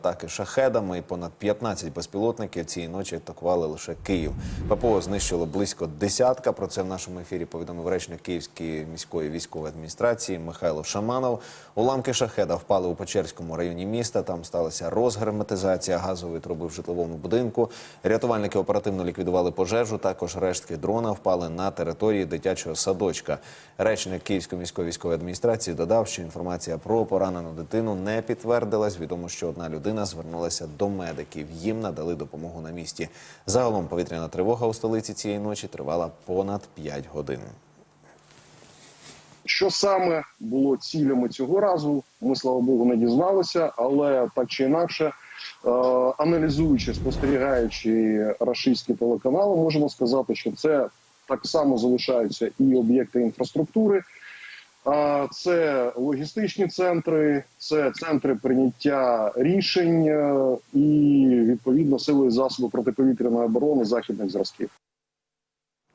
атаки шахедами. Понад 15 безпілотників цієї ночі атакували лише Київ. ППО знищило близько десятка. Про це в нашому ефірі повідомив речник Київської міської військової адміністрації Михайло Шаманов. Уламки шахеда впали у Печерському районі міста. Там сталася розгерметизація газової труби в житловому будинку. Рятувальники оперативно ліквідували пожежу. Також рештки дрона впали на території дитячого садочка. Речник Київської міської військової адміністрації додав, що інформація про поранену дитину не підтвердилась. Відомо, що одна людина звернулася до медиків. Їм надали допомогу на місці. Загалом повітряна тривога у столиці цієї ночі тривала понад 5 годин. Що саме було цілями цього разу, ми слава Богу не дізналися, але так чи інакше, е, аналізуючи, спостерігаючи рашистські телеканали, можемо сказати, що це так само залишаються і об'єкти інфраструктури. Це логістичні центри, це центри прийняття рішень е, і відповідно сили і засоби протиповітряної оборони західних зразків.